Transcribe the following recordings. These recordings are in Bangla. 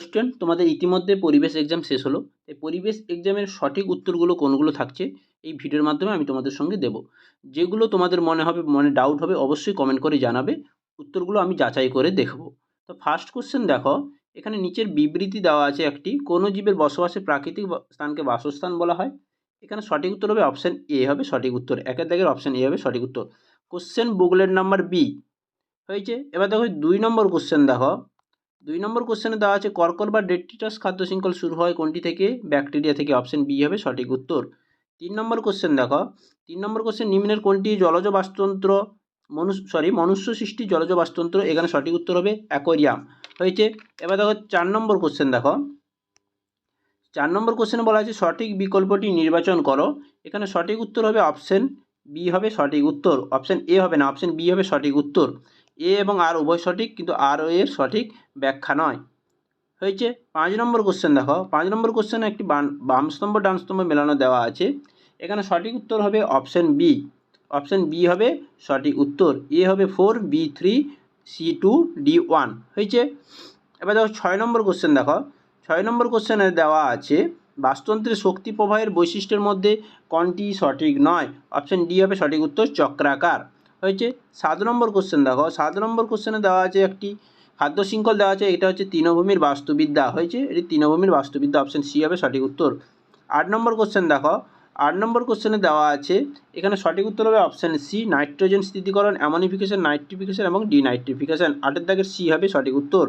স্টুডেন্ট তোমাদের ইতিমধ্যে পরিবেশ এক্সাম শেষ হলো। এই পরিবেশ এক্সামের সঠিক উত্তরগুলো কোনগুলো থাকছে, এই ভিডিওর মাধ্যমে আমি তোমাদের সঙ্গে দেব। যেগুলো তোমাদের মনে হবে, মনে ডাউট হবে, অবশ্যই কমেন্ট করে জানাবে। উত্তরগুলো আমি যাচাই করে দেখব। তো ফার্স্ট কোশ্চেন দেখো, এখানে নিচের বিবৃতি দেওয়া আছে একটি। কোনো জীবের বসবাসের প্রাকৃতিক স্থানকে বাসস্থান বলা হয়? এখানে সঠিক উত্তর হবে অপশান এ হবে সঠিক উত্তর। একের দাগের অপশান এ হবে সঠিক উত্তর। কোশ্চেন বুকলেট নাম্বার বি হয়েছে। এবার দেখো, দুই নম্বর কোশ্চেন দেখো। দুই নম্বর কোশ্চেনে দেওয়া আছে, কর্কট বা ডেট্রিটাস খাদ্য শৃঙ্খল শুরু হয় কোনটি থেকে? ব্যাকটেরিয়া থেকে অপশন বি হবে, সঠিক উত্তর। তিন নম্বর কোশ্চেন দেখো, তিন নম্বর কোশ্চেন নিম্নের কোনটি? জলজ বাস্তুতন্ত্র মনুষ্য সরি মনুষ্য সৃষ্টি, জলজ বাস্তুতন্ত্র, এখানে সঠিক উত্তর হবে অ্যাকোরিয়াম হয়েছে, এবার দেখো চার নম্বর কোশ্চেন দেখো। চার নম্বর কোশ্চেনে বলা আছে, সঠিক বিকল্পটি নির্বাচন করো। এখানে সঠিক উত্তর হবে অপশন বি হবে সঠিক উত্তর অপশন এ হবে না অপশন বি হবে সঠিক উত্তর। এ এবং আর উভয় সঠিক, কিন্তু আর ও এর সঠিক ব্যাখ্যা নয়। হয়েছে, পাঁচ নম্বর কোশ্চেন দেখো। পাঁচ নম্বর কোশ্চেনে একটি বাম- স্তম্ভ ডান স্তম্ভ মেলানো দেওয়া আছে। এখানে সঠিক উত্তর হবে অপশন বি অপশন বি হবে সঠিক উত্তর। এ হবে four B three C two D one হয়েছে? এবার দেখো ছয় নম্বর কোশ্চেন দেখো। ছয় নম্বর কোশ্চেনে দেওয়া আছে, বাস্তুতন্ত্রের শক্তি প্রবাহের বৈশিষ্ট্যের মধ্যে কোনটি সঠিক নয়? অপশন ডি হবে সঠিক উত্তর চক্রাকার। হয়েছে। সাত নম্বর কোশ্চেন দেখো। সাত নম্বর কোশ্চেনে দেওয়া আছে একটি খাদ্য শৃঙ্খল দেওয়া আছে, এটা হচ্ছে তৃণভূমির বাস্তুবিদ্যা। হয়েছে? এটি তৃণভূমির বাস্তুবিদ্যা অপশন সি হবে সঠিক উত্তর। আট নম্বর কোশ্চেন দেখো। আট নম্বর কোশ্চেনে দেওয়া আছে, এখানে সঠিক উত্তর হবে অপশান সি নাইট্রোজেন স্থিতিকরণ অ্যামোনিফিকেশন নাইট্রিফিকেশন এবং ডিনাইট্রিফিকেশন আটের দাগের সি হবে সঠিক উত্তর।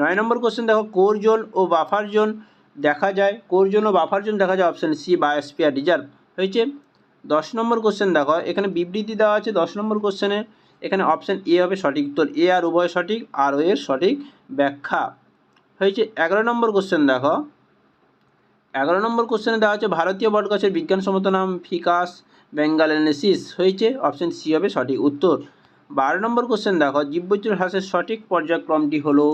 নয় নম্বর কোশ্চেন দেখো, কোর জোন ও বাফার জোন দেখা যায়। কোর জোন ও বাফার জোন দেখা যায় অপশান সি বায়োস্পিয়ার রিজার্ভ হয়েছে? দশ নম্বর কোশ্চেন দেখো, এখানে বিবৃতি দেওয়া আছে দশ নম্বর কোশ্চেনে এখানে অপশান এ হবে সঠিক উত্তর। এ আর উভয় সঠিক আর ও এর সঠিক ব্যাখ্যা। হয়েছে এগারো নম্বর কোশ্চেন দেখো। এগারো নম্বর কোশ্চেনে দেওয়া আছে ভারতীয় বটগাছের বিজ্ঞানসম্মত নাম ফিকাস বেঙ্গালেনেসিস হয়েছে অপশান সি হবে সঠিক উত্তর। বারো নম্বর কোশ্চেন দেখো, জীববৈচিত্র্য হ্রাসের সঠিক পর্যায়ক্রমটি হলো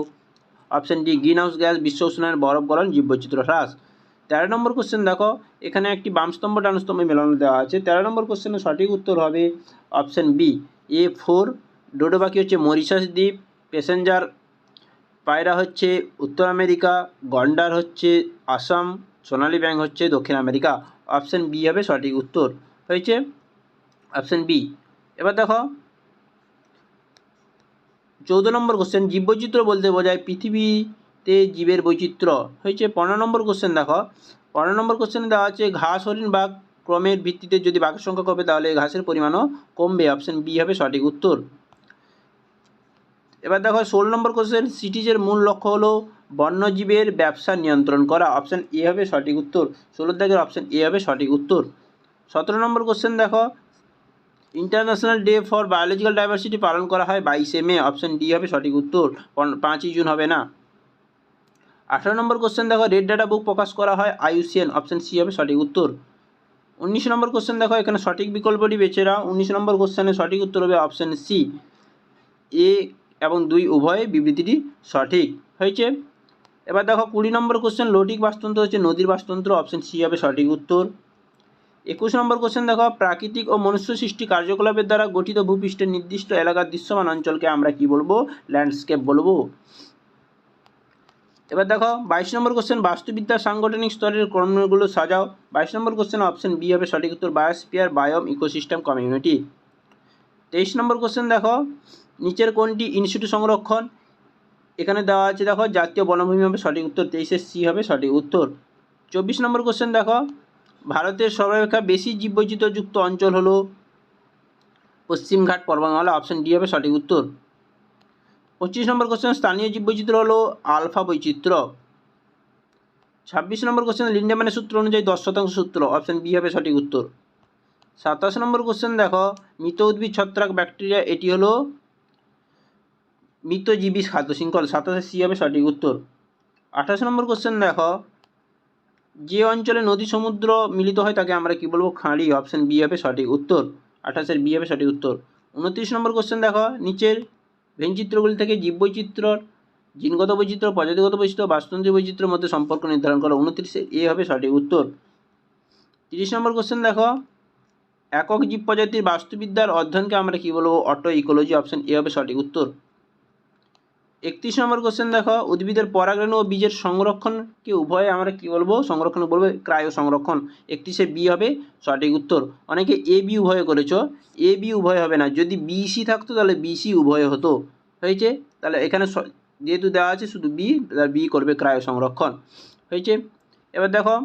option D green house gas বিশ্ব উষ্ণায়নের বরফ গলন জীববৈচিত্র্য হ্রাস। তেরো নম্বর কোশ্চেন দেখো, এখানে একটি বামস্তম্ভ ডানস্তম্ভ মেলানো দেওয়া আছে। তেরো নম্বর কোশ্চেনের সঠিক উত্তর হবে option B A four Dodo পাখি হচ্ছে মরিশাস দ্বীপ প্যাসেঞ্জার পায়রা হচ্ছে উত্তর আমেরিকা, গন্ডার হচ্ছে আসাম, সোনালী ব্যাংক হচ্ছে দক্ষিণ আমেরিকা। অপশান বি হবে সঠিক উত্তর। হয়েছে? অপশান বি এবার দেখো, চৌদ্দ নম্বর কোশ্চেন জীববৈচিত্র্য বলতে বোঝায় পৃথিবীতে জীবের বৈচিত্র্য। হয়েছে পনেরো নম্বর কোশ্চেন দেখো। পনেরো নম্বর কোশ্চেনে দেওয়া আছে, ঘাস, হরিণ বাঘ ক্রমের ভিত্তিতে যদি বাঘের সংখ্যা কমবে তাহলে ঘাসের পরিমাণও কমবে। অপশান বি হবে সঠিক উত্তর। এবার দেখো, ষোলো নম্বর কোশ্চেন সিটিজের মূল লক্ষ্য হলো বন্যজীবের ব্যবসা নিয়ন্ত্রণ করা। অপশান এ হবে সঠিক উত্তর। ষোলো দাগের অপশান এ হবে সঠিক উত্তর। সতেরো নম্বর কোশ্চেন দেখো international day for biological diversity পালন করা হয় বাইশে মে। অপশান ডি হবে সঠিক উত্তর। পাঁচই জুন হবে না। আঠারো নম্বর কোশ্চেন দেখো রেড ডাটা বুক প্রকাশ করা হয় আইউসিএন অপশান সি হবে সঠিক উত্তর। উনিশ নম্বর কোশ্চেন দেখো, এখানে সঠিক বিকল্পটি বেছে নাও। উনিশ নম্বর কোশ্চেনের সঠিক উত্তর হবে অপশান সি এ এবং দুই উভয় বিবৃতিটি সঠিক। হয়েছে? এবার দেখো, কুড়ি নম্বর কোশ্চেন লৌটিক বাস্তুতন্ত্র হচ্ছে নদীর বাস্তুতন্ত্র অপশান সি হবে সঠিক উত্তর। একুশ নম্বর কোশ্চেন দেখো, প্রাকৃতিক ও মনুষ্য সৃষ্টি কার্যকলাপের দ্বারা গঠিত ভূপৃষ্ঠের নির্দিষ্ট এলাকার দৃশ্যমান অঞ্চলকে আমরা কি বলব? ল্যান্ডস্কেপ বলব। এবার দেখো, বাইশ নম্বর কোশ্চেন বাস্তুবিদ্যার সাংগঠনিক স্তরের কর্মগুলো সাজাও। বাইশ নম্বর কোশ্চেন অপশন বি হবে সঠিক উত্তর বায়োস্পিয়ার বায়োম ইকোসিস্টেম কমিউনিটি তেইশ নম্বর কোশ্চেন দেখো, নিচের কোনটি ইনস্টিটিউট সংরক্ষণ? এখানে দেওয়া আছে দেখো, জাতীয় বনভূমি হবে সঠিক উত্তর তেইশের সি হবে সঠিক উত্তর। চব্বিশ নম্বর কোশ্চেন দেখো, ভারতের সর্বাপেক্ষা বেশি জীববৈচিত্র্যযুক্ত অঞ্চল হলো পশ্চিমঘাট পর্বতমালা অপশন ডি হবে সঠিক উত্তর। পঁচিশ নম্বর কোশ্চেন স্থানীয় জীববৈচিত্র্য হলো আলফা বৈচিত্র্য। ছাব্বিশ নম্বর কোশ্চেন লিন্ডেম্যানের সূত্র অনুযায়ী দশ শতাংশ সূত্র অপশন বি হবে সঠিক উত্তর। সাতাশ নম্বর কোশ্চেন দেখো, মৃত উদ্ভিদ, ছত্রাক ব্যাকটেরিয়া এটি হলো মৃতজীবী খাদ্য শৃঙ্খল। সাতাশে সি হবে সঠিক উত্তর। আঠাশ নম্বর কোশ্চেন দেখো, যে অঞ্চলে নদী, সমুদ্র মিলিত হয় তাকে আমরা কি বলব? খাঁড়ি। অপশন বি হবে সঠিক উত্তর। আঠাশের বি হবে সঠিক উত্তর। উনত্রিশ নম্বর কোশ্চেন দেখো, নিচের ভেনচিত্রগুলি থেকে জীববৈচিত্র্যর, জিনগত বৈচিত্র্য, প্রজাতিগত বৈচিত্র্য বাস্তুতন্ত্রী বৈচিত্র্যের মধ্যে সম্পর্ক নির্ধারণ করা উনত্রিশে, এ হবে সঠিক উত্তর। তিরিশ নম্বর কোশ্চেন দেখো। একক জীব প্রজাতির বাস্তুবিদ্যার অধ্যয়নকে আমরা কী বলব? অটো ইকোলজি অপশন এ হবে সঠিক উত্তর। একত্রিশ নম্বর কোশ্চেন দেখো, উদ্ভিদের পরাগরেণু ও বীজের সংরক্ষণকে উভয়ে আমরা কি বলব? সংরক্ষণ বলব ক্রায় সংরক্ষণ একত্রিশে বি হবে সঠিক উত্তর। অনেকে এ, বি উভয় করেছ। এ, বি উভয় হবে না। যদি বি, সি থাকতো তাহলে বি, সি উভয় হতো। হয়েছে? তাহলে এখানে যেহেতু দেওয়া আছে শুধু বি বি করবে ক্রায় সংরক্ষণ হয়েছে? এবার দেখো,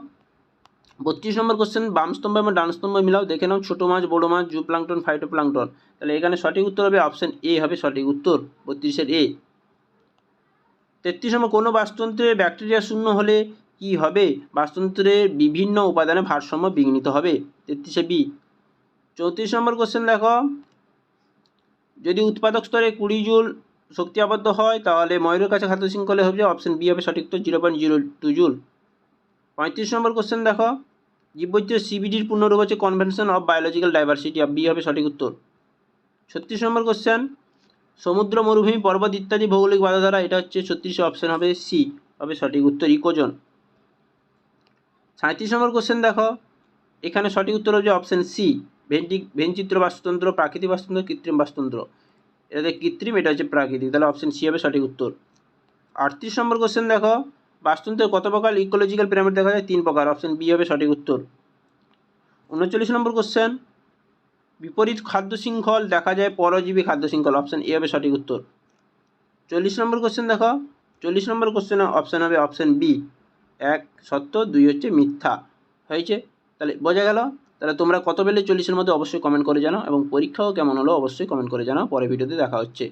বত্রিশ নম্বর কোশ্চেন বাম স্তম্ভ এবং ডান স্তম্ভ মিলাও। দেখে নাও, ছোটো মাছ, বড়ো মাছ জু প্লাংটন ফাইটো প্লাংটন তাহলে এখানে সঠিক উত্তর হবে অপশন এ হবে সঠিক উত্তর। বত্রিশের এ তেত্রিশ নম্বর, কোনো বাস্তুতন্ত্রে ব্যাকটেরিয়া শূন্য হলে কি হবে? বাস্তুতন্ত্রের বিভিন্ন উপাদানে ভারসাম্য বিঘ্নিত হবে। তেত্রিশে বি। চৌত্রিশ নম্বর কোশ্চেন দেখো। যদি উৎপাদক স্তরে কুড়ি জুল শক্তি আবদ্ধ হয়, তাহলে ময়ূরের কাছে খাদ্য শৃঙ্খলে হবে অপশন বি হবে সঠিক উত্তর zero point zero two joule. পঁয়ত্রিশ নম্বর কোশ্চেন দেখো। জীববৈচিত্র্য সিবিডির পূর্ণরূপ হচ্ছে convention of biological diversity of B হবে সঠিক উত্তর। ছত্রিশ নম্বর কোশ্চেন সমুদ্র, মরুভূমি, পর্বত ইত্যাদি ভৌগোলিক বাধা দ্বারা এটা হচ্ছে ছত্রিশে অপশন হবে সি হবে সঠিক উত্তর ইকোজন সাঁত্রিশ নম্বর কোশ্চেন দেখো। এখানে সঠিক উত্তর হচ্ছে অপশন সি ভেন্টিক ভেনচিত্র বাস্তুতন্ত্র, প্রাকৃতিক বাস্তুতন্ত্র, কৃত্রিম বাস্তুতন্ত্র। এটাতে কৃত্রিম, এটা হচ্ছে প্রাকৃতিক। তাহলে অপশন সি হবে সঠিক উত্তর। আটত্রিশ নম্বর কোশ্চেন দেখো। বাস্তুতন্ত্রের কত প্রকার ইকোলজিক্যাল পিরামিড দেখা যায়? তিন প্রকার। অপশন বি হবে সঠিক উত্তর। উনচল্লিশ নম্বর কোশ্চেন বিপরীত খাদ্য শৃঙ্খল দেখা যায় পরজীবী খাদ্য শৃঙ্খল অপশান এ হবে সঠিক উত্তর। চল্লিশ নম্বর কোশ্চেন দেখো। চল্লিশ নম্বর কোশ্চেনে অপশান হবে অপশান বি এক, সত্য, দুই হচ্ছে মিথ্যা। হয়েছে? তাহলে বোঝা গেল? তাহলে তোমরা কত পেলে চল্লিশের মধ্যে অবশ্যই কমেন্ট করে জানো এবং পরীক্ষাও কেমন হলো অবশ্যই কমেন্ট করে জানাও। পরে ভিডিওতে দেখা হচ্ছে।